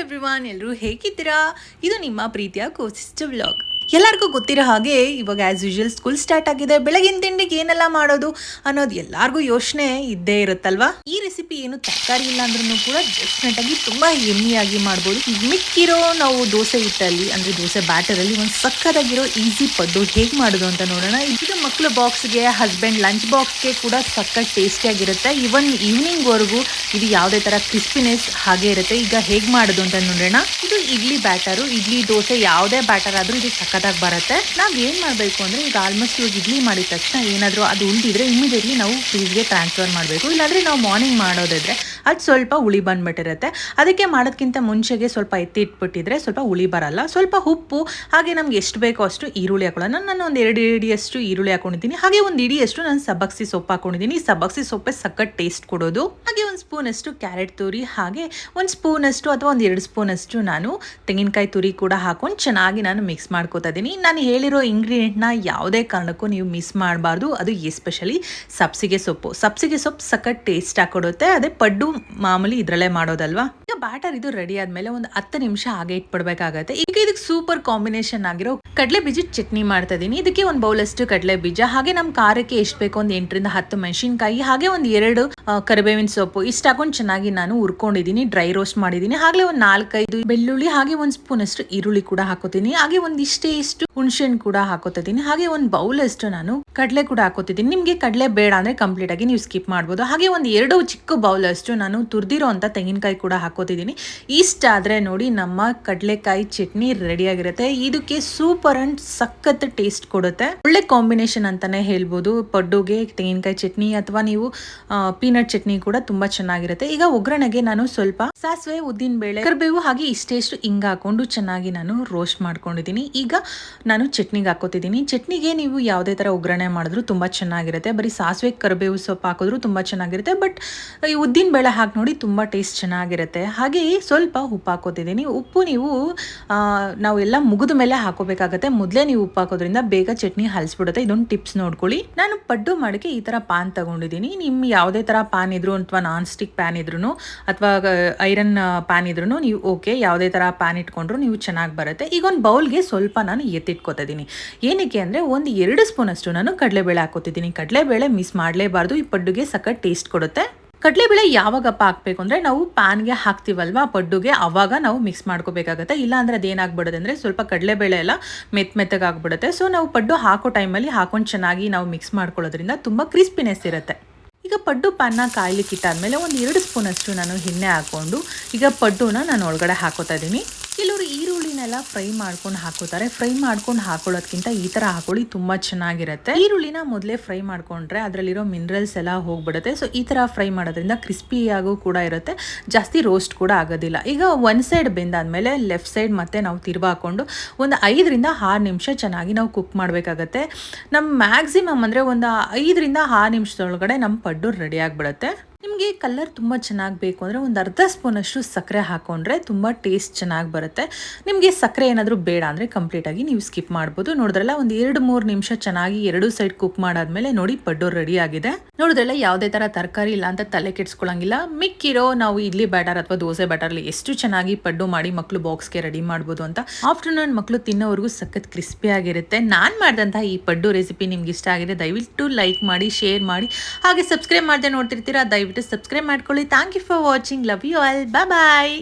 Everyone ಎಲ್ಲರೂ ಹೇಗಿದ್ದೀರಾ? ಇದು ನಿಮ್ಮ ಪ್ರೀತಿಯ ಕೋಸಿಸ್ಟ್ ವ್ಲಾಗ್. ಎಲ್ಲರಿಗೂ ಗೊತ್ತಿರೋ ಹಾಗೆ ಇವಾಗ ಆ್ಯಸ್ ಯೂಶುವಲ್ ಸ್ಕೂಲ್ ಸ್ಟಾರ್ಟ್ ಆಗಿದೆ. ಬೆಳಗಿನ ತಿಂಡಿಗೆ ಏನೆಲ್ಲ ಮಾಡೋದು ಅನ್ನೋದು ಎಲ್ಲರಿಗೂ ಯೋಚನೆ ಇದ್ದೇ ಇರುತ್ತಲ್ವಾ? ಈ ರೆಸಿಪಿ ಏನು ತರಕಾರಿ ಇಲ್ಲ ಅಂದ್ರೂ ಕೂಡ ಡೆಫಿನೆಟ್ ಆಗಿ ತುಂಬಾ ಎಮ್ಮಿಯಾಗಿ ಮಾಡ್ಬೋದು. ಮಿಕ್ಕಿರೋ ನಾವು ದೋಸೆ ಹಿಟ್ಟಲ್ಲಿ, ಅಂದ್ರೆ ದೋಸೆ ಬ್ಯಾಟರಲ್ಲಿ ಒಂದು ಸಕ್ಕತ್ತಾಗಿರೋ ಈಸಿ ಪಡ್ಡು ಹೇಗೆ ಮಾಡೋದು ಅಂತ ನೋಡೋಣ. ಇದು ಮಕ್ಕಳ ಬಾಕ್ಸ್ಗೆ ಹಸ್ಬೆಂಡ್ ಲಂಚ್ ಬಾಕ್ಸ್ಗೆ ಕೂಡ ಸಕ್ಕ ಟೇಸ್ಟಿಯಾಗಿರುತ್ತೆ ಇವನ್ ಈವ್ನಿಂಗ್ವರೆಗೂ ಇದು ಯಾವುದೇ ಥರ ಕ್ರಿಸ್ಪಿನೆಸ್ ಹಾಗೆ ಇರುತ್ತೆ. ಈಗ ಹೇಗೆ ಮಾಡೋದು ಅಂತ ನೋಡೋಣ. ಇದು ಇಡ್ಲಿ ಬ್ಯಾಟರು ಇಡ್ಲಿ ದೋಸೆ ಯಾವುದೇ ಬ್ಯಾಟರ್ ಆದರೂ ಇದು ಸಖತ್ತಾಗಿ ಬರುತ್ತೆ. ನಾವು ಏನು ಮಾಡಬೇಕು ಅಂದರೆ ಈಗ ಆಲ್ಮೋಸ್ಟ್ ಇವಾಗ ಇಡ್ಲಿ ಮಾಡಿದ ತಕ್ಷಣ ಏನಾದರೂ ಅದು ಉಳಿದಿದ್ರೆ ಇಮಿಡಿಯೇಟ್ಲಿ ನಾವು ಫ್ರೀಜ್ಗೆ ಟ್ರಾನ್ಸ್ಫರ್ ಮಾಡಬೇಕು. ಇಲ್ಲಾಂದರೆ ನಾವು ಮಾರ್ನಿಂಗ್ ಮಾಡೋದಿದ್ರೆ ಅದು ಸ್ವಲ್ಪ ಹುಳಿ ಬಂದ್ಬಿಟ್ಟಿರುತ್ತೆ. ಅದಕ್ಕೆ ಮಾಡೋದಕ್ಕಿಂತ ಮುಂಚೆಗೆ ಸ್ವಲ್ಪ ಎತ್ತಿ ಇಟ್ಬಿಟ್ಟಿದ್ರೆ ಸ್ವಲ್ಪ ಹುಳಿ ಬರಲ್ಲ. ಸ್ವಲ್ಪ ಉಪ್ಪು, ಹಾಗೆ ನಮ್ಗೆ ಎಷ್ಟು ಬೇಕೋ ಅಷ್ಟು ಈರುಳ್ಳಿ ಹಾಕೊಳ್ಳೋಣ. ನಾನು ಒಂದು ಎರಡು ಇಡಿಯಷ್ಟು ಈರುಳ್ಳಿ ಹಾಕೊಂಡಿದ್ದೀನಿ. ಹಾಗೆ ಒಂದು ಇಡಿಯಷ್ಟು ನಾನು ಸಬ್ಬಕ್ಸಿ ಸೊಪ್ಪು ಹಾಕೊಂಡಿದ್ದೀನಿ. ಸಬ್ಬಗ್ಸಿ ಸೊಪ್ಪೆ ಸಖತ್ ಟೇಸ್ಟ್ ಕೊಡೋದು. ಹಾಗೆ ಒಂದು ಸ್ಪೂನ್ ಅಷ್ಟು ಕ್ಯಾರೆಟ್ ತುರಿ, ಹಾಗೆ ಒಂದು ಸ್ಪೂನ್ ಅಷ್ಟು ಅಥವಾ ಒಂದು ಎರಡು ಸ್ಪೂನ್ ಅಷ್ಟು ನಾನು ತೆಂಗಿನಕಾಯಿ ತುರಿ ಕೂಡ ಹಾಕೊಂಡು ಚೆನ್ನಾಗಿ ನಾನು ಮಿಕ್ಸ್ ಮಾಡ್ಕೋತಾ ಇದ್ದೀನಿ. ನಾನು ಹೇಳಿರೋ ಇಂಗ್ರೀಡಿಯೆಂಟ್ನ ಯಾವುದೇ ಕಾರಣಕ್ಕೂ ನೀವು ಮಿಸ್ ಮಾಡಬಾರ್ದು. ಅದು ಎಸ್ಪೆಷಲಿ ಸಬ್ಸಿಗೆ ಸೊಪ್ಪು. ಸಬ್ಸಿಗೆ ಸೊಪ್ಪು ಸಖತ್ ಟೇಸ್ಟ್ ಹಾಕೊಡುತ್ತೆ. ಅದೇ ಪಡ್ಡು ಮಾಮೂಲಿ ಇದರಲ್ಲೇ ಮಾಡೋದಲ್ವಾ? ಈಗ ಬ್ಯಾಟರ್ ಇದು ರೆಡಿ ಆದ್ಮೇಲೆ ಒಂದು ಹತ್ತು ನಿಮಿಷ ಹಾಗೆ ಇಟ್ಬಿಡ್ಬೇಕಾಗತ್ತೆ. ಇದಕ್ಕೆ ಸೂಪರ್ ಕಾಂಬಿನೇಷನ್ ಆಗಿರೋ ಕಡಲೆ ಬೀಜ ಚಟ್ನಿ ಮಾಡ್ತಾ ಇದೀನಿ. ಇದಕ್ಕೆ ಒಂದು ಬೌಲ್ ಅಷ್ಟು ಕಡಲೆ ಬೀಜ, ಹಾಗೆ ನಮ್ಮ ಖಾರಕ್ಕೆ ಎಷ್ಟು ಬೇಕು ಒಂದು ಎಂಟರಿಂದ ಹತ್ತು ಮೆಣಸಿನಕಾಯಿ, ಹಾಗೆ ಒಂದು ಎರಡು ಕರಿಬೇವಿನ ಸೊಪ್ಪು. ಇಷ್ಟ ಹಾಕೊಂಡು ಚೆನ್ನಾಗಿ ನಾನು ಹುರ್ಕೊಂಡಿದ್ದೀನಿ ಡ್ರೈ ರೋಸ್ಟ್ ಮಾಡಿದ್ದೀನಿ ಹಾಗೆ ಒಂದು ನಾಲ್ಕೈದು ಬೆಳ್ಳುಳ್ಳಿ, ಹಾಗೆ ಒಂದು ಸ್ಪೂನ್ ಅಷ್ಟು ಈರುಳ್ಳಿ ಕೂಡ ಹಾಕೋತೀನಿ. ಹಾಗೆ ಒಂದು ಇಷ್ಟೇ ಇಷ್ಟು ಹುಣಸೆಹಣ್ಣು ಕೂಡ ಹಾಕೋತಿದ್ದೀನಿ ಹಾಗೆ ಒಂದು ಬೌಲ್ ಅಷ್ಟು ನಾನು ಕಡಲೆ ಕೂಡ ಹಾಕೋತಿದ್ದೀನಿ ನಿಮಗೆ ಕಡಲೆ ಬೇಡ ಅಂದ್ರೆ ಕಂಪ್ಲೀಟ್ ಆಗಿ ನೀವು ಸ್ಕಿಪ್ ಮಾಡ್ಬೋದು. ಹಾಗೆ ಒಂದು ಎರಡು ಚಿಕ್ಕ ಬೌಲ್ ಅಷ್ಟು ನಾನು ತುರ್ದಿರೋ ಅಂತ ತೆಂಗಿನಕಾಯಿ ಕೂಡ ಹಾಕೋತಿದ್ದೀನಿ ಇಷ್ಟ ಆದ್ರೆ ನೋಡಿ ನಮ್ಮ ಕಡಲೆಕಾಯಿ ಚಟ್ನಿ ರೆಡಿ ಆಗಿರುತ್ತೆ. ಇದಕ್ಕೆ ಸೂಪರ್ ಅಂಡ್ ಸಖತ್ ಟೇಸ್ಟ್ ಕೊಡುತ್ತೆ. ಒಳ್ಳೆ ಕಾಂಬಿನೇಷನ್ ಅಂತಾನೆ ಹೇಳ್ಬೋದು. ಪಡ್ಡುಗೆ, ತೆಂಗಿನಕಾಯಿ ಚಟ್ನಿ ಅಥವಾ ನೀವು ಪೀನಟ್ ಚಟ್ನಿ ಕೂಡ ತುಂಬಾ ಚೆನ್ನಾಗಿರುತ್ತೆ. ಈಗ ಒಗ್ಗರಣೆಗೆ ನಾನು ಸ್ವಲ್ಪ ಸಾಸಿವೆ, ಉದ್ದಿನ ಬೇಳೆ, ಕರಿಬೇವು ಹಾಗೆ ಇಷ್ಟೇಷ್ಟು ಹಿಂಗ ಹಾಕೊಂಡು ಚೆನ್ನಾಗಿ ನಾನು ರೋಸ್ಟ್ ಮಾಡ್ಕೊಂಡಿದ್ದೀನಿ. ಈಗ ನಾನು ಚಟ್ನಿಗೆ ಹಾಕೋತಿದ್ದೀನಿ ಚಟ್ನಿಗೆ ನೀವು ಯಾವುದೇ ಥರ ಒಗ್ಗರಣೆ ಮಾಡಿದ್ರು ತುಂಬ ಚೆನ್ನಾಗಿರುತ್ತೆ. ಬರೀ ಸಾಸಿವೆ, ಕರಿಬೇವು ಸೊಪ್ಪು ಹಾಕಿದ್ರು ತುಂಬ ಚೆನ್ನಾಗಿರುತ್ತೆ. ಬಟ್ ಈ ಉದ್ದಿನ ಬೇಳೆ ಹಾಕಿ ನೋಡಿ ತುಂಬ ಟೇಸ್ಟ್ ಚೆನ್ನಾಗಿರುತ್ತೆ. ಹಾಗೆ ಸ್ವಲ್ಪ ಉಪ್ಪು ಹಾಕೋತಿದ್ದೀನಿ ಉಪ್ಪು ನೀವು ಆ, ನಾವೆಲ್ಲ ಮುಗಿದ ಮೇಲೆ ಹಾಕೋಬೇಕಾಗತ್ತೆ. ಮೊದಲೇ ನೀವು ಉಪ್ಪು ಹಾಕೋದ್ರಿಂದ ಬೇಗ ಚಟ್ನಿ ಹಲ್ಸ್ಬಿಡುತ್ತೆ. ಇದೊಂದು ಟಿಪ್ಸ್ ನೋಡ್ಕೊಳ್ಳಿ. ನಾನು ಪಡ್ಡು ಮಾಡೋಕ್ಕೆ ಈ ಥರ ಪಾನ್ ತಗೊಂಡಿದ್ದೀನಿ. ನಿಮ್ಮ ಯಾವುದೇ ಥರ ಪಾನ್ ಇದ್ರು ಅಥವಾ ನಾನ್ ಸ್ಟಿಕ್ ಪ್ಯಾನ್ ಇದ್ರು ಅಥವಾ ಐರನ್ ಪ್ಯಾನ್ ಇದ್ರು ನೀವು ಓಕೆ ಯಾವುದೇ ಥರ ಪ್ಯಾನ್ ಇಟ್ಕೊಂಡ್ರು ನೀವು ಚೆನ್ನಾಗಿ ಬರುತ್ತೆ. ಈಗ ಒಂದು ಬೌಲ್ಗೆ ಸ್ವಲ್ಪ ನಾನು ಎತ್ತಿಟ್ಕೋತಾ ಇದೀನಿ ಏನಕ್ಕೆ ಅಂದರೆ ಒಂದು ಎರಡು ಸ್ಪೂನ್ ಅಷ್ಟು ನಾನು ಕಡಲೆಬೇಳೆ ಹಾಕೋತಿದ್ದೀನಿ. ಕಡಲೆಬೇಳೆ ಮಿಸ್ ಮಾಡಲೇಬಾರ್ದು. ಈ ಪಡ್ಡುಗೆ ಸಖತ್ ಟೇಸ್ಟ್ ಕೊಡುತ್ತೆ. ಕಡಲೆಬೇಳೆ ಯಾವಾಗಪ್ಪ ಹಾಕ್ಬೇಕು ಅಂದರೆ ನಾವು ಪ್ಯಾನ್ಗೆ ಹಾಕ್ತೀವಲ್ವಾ? ಪಡ್ಡುಗೆ ಆವಾಗ ನಾವು ಮಿಕ್ಸ್ ಮಾಡ್ಕೋಬೇಕಾಗತ್ತೆ. ಇಲ್ಲಾಂದರೆ ಅದೇನಾಗ್ಬಿಡುತ್ತೆ ಅಂದರೆ ಸ್ವಲ್ಪ ಕಡಲೆಬೇಳೆ ಎಲ್ಲ ಮೆತ್ತ ಮೆತ್ತಗಾಗ್ಬಿಡುತ್ತೆ ಸೊ ನಾವು ಪಡ್ಡು ಹಾಕೋ ಟೈಮಲ್ಲಿ ಹಾಕೊಂಡು ಚೆನ್ನಾಗಿ ನಾವು ಮಿಕ್ಸ್ ಮಾಡ್ಕೊಳ್ಳೋದ್ರಿಂದ ತುಂಬ ಕ್ರಿಸ್ಪಿನೆಸ್ ಇರುತ್ತೆ. ಈಗ ಪಡ್ಡು ಪ್ಯಾನ್ನ ಕಾಯ್ಲಿಕ್ಕೆ ಇಟ್ಟಾದ್ಮೇಲೆ ಒಂದು ಎರಡು ಸ್ಪೂನಷ್ಟು ನಾನು ಎಣ್ಣೆ ಹಾಕ್ಕೊಂಡು ಈಗ ಪಡ್ಡುನ ನಾನು ಒಳಗಡೆ ಹಾಕೋತಾ ಇದ್ದೀನಿ. ಈರುಳ್ಳಿನೆಲ್ಲ ಫ್ರೈ ಮಾಡ್ಕೊಂಡು ಹಾಕೋತಾರೆ ಫ್ರೈ ಮಾಡ್ಕೊಂಡು ಹಾಕೊಳ್ಳೋದ್ಕಿಂತ ಈ ಥರ ಹಾಕೊಳ್ಳಿ ತುಂಬ ಚೆನ್ನಾಗಿರುತ್ತೆ. ಈರುಳ್ಳಿನ ಮೊದಲೇ ಫ್ರೈ ಮಾಡ್ಕೊಂಡ್ರೆ ಅದರಲ್ಲಿರೋ ಮಿನರಲ್ಸ್ ಎಲ್ಲ ಹೋಗ್ಬಿಡುತ್ತೆ. ಸೊ, ಈ ಥರ ಫ್ರೈ ಮಾಡೋದ್ರಿಂದ ಕ್ರಿಸ್ಪಿಯಾಗೂ ಕೂಡ ಇರುತ್ತೆ. ಜಾಸ್ತಿ ರೋಸ್ಟ್ ಕೂಡ ಆಗೋದಿಲ್ಲ. ಈಗ ಒಂದು ಸೈಡ್ ಬೆಂದಾದ್ಮೇಲೆ ಲೆಫ್ಟ್ ಸೈಡ್ ಮತ್ತೆ ನಾವು ತಿರ್ಬಾ ಹಾಕೊಂಡು ಒಂದು ಐದರಿಂದ ಆರು ನಿಮಿಷ ಚೆನ್ನಾಗಿ ನಾವು ಕುಕ್ ಮಾಡಬೇಕಾಗತ್ತೆ. ನಮ್ಮ ಮ್ಯಾಕ್ಸಿಮಮ್ ಅಂದರೆ ಒಂದು ಐದರಿಂದ ಆರು ನಿಮಿಷದೊಳಗಡೆ ನಮ್ಮ ಪಡ್ಡು ರೆಡಿ ಆಗಿಬಿಡುತ್ತೆ. ನಿಮಗೆ ಕಲರ್ ತುಂಬ ಚೆನ್ನಾಗಿ ಬೇಕು ಅಂದರೆ ಒಂದು ಅರ್ಧ ಸ್ಪೂನಷ್ಟು ಸಕ್ಕರೆ ಹಾಕೊಂಡ್ರೆ ತುಂಬ ಟೇಸ್ಟ್ ಚೆನ್ನಾಗಿ ಬರುತ್ತೆ. ನಿಮಗೆ ಸಕ್ಕರೆ ಏನಾದರೂ ಬೇಡ ಅಂದರೆ ಕಂಪ್ಲೀಟಾಗಿ ನೀವು ಸ್ಕಿಪ್ ಮಾಡ್ಬೋದು. ನೋಡಿದ್ರಲ್ಲ ಒಂದು ಎರಡು ಮೂರು ನಿಮಿಷ ಚೆನ್ನಾಗಿ ಎರಡು ಸೈಡ್ ಕುಕ್ ಮಾಡಾದ್ಮೇಲೆ ನೋಡಿ ಪಡ್ಡು ರೆಡಿ ಆಗಿದೆ. ನೋಡಿದ್ರಲ್ಲ ಯಾವುದೇ ಥರ ತರಕಾರಿ ಇಲ್ಲ ಅಂತ ತಲೆ ಕೆಡ್ಸ್ಕೊಳ್ಳಂಗಿಲ್ಲ ಮಿಕ್ಕಿರೋ ನಾವು ಇಡ್ಲಿ ಬ್ಯಾಟರ್ ಅಥವಾ ದೋಸೆ ಬ್ಯಾಟರ್ಲಿ ಎಷ್ಟು ಚೆನ್ನಾಗಿ ಪಡ್ಡು ಮಾಡಿ ಮಕ್ಕಳು ಬಾಕ್ಸ್ಗೆ ರೆಡಿ ಮಾಡ್ಬೋದು ಅಂತ ಆಫ್ಟರ್ನೂನ್ ಮಕ್ಕಳು ತಿನ್ನೋವರೆಗೂ ಸಖತ್ ಕ್ರಿಸ್ಪಿ ಆಗಿರುತ್ತೆ. ನಾನು ಮಾಡಿದಂತಹ ಈ ಪಡ್ಡು ರೆಸಿಪಿ ನಿಮ್ಗೆ ಇಷ್ಟ ಆಗಿದೆ, ದಯವಿಟ್ಟು ಲೈಕ್ ಮಾಡಿ ಶೇರ್ ಮಾಡಿ. ಹಾಗೆ ಸಬ್ಸ್ಕ್ರೈಬ್ ಮಾಡದೆ ನೋಡ್ತಿರ್ತೀರಾ ದಯವಿಟ್ಟು ಸಬ್ಸ್ಕ್ರೈಬ್ ಮಾಡ್ಕೊಳ್ಳಿ. Thank you for watching love you all bye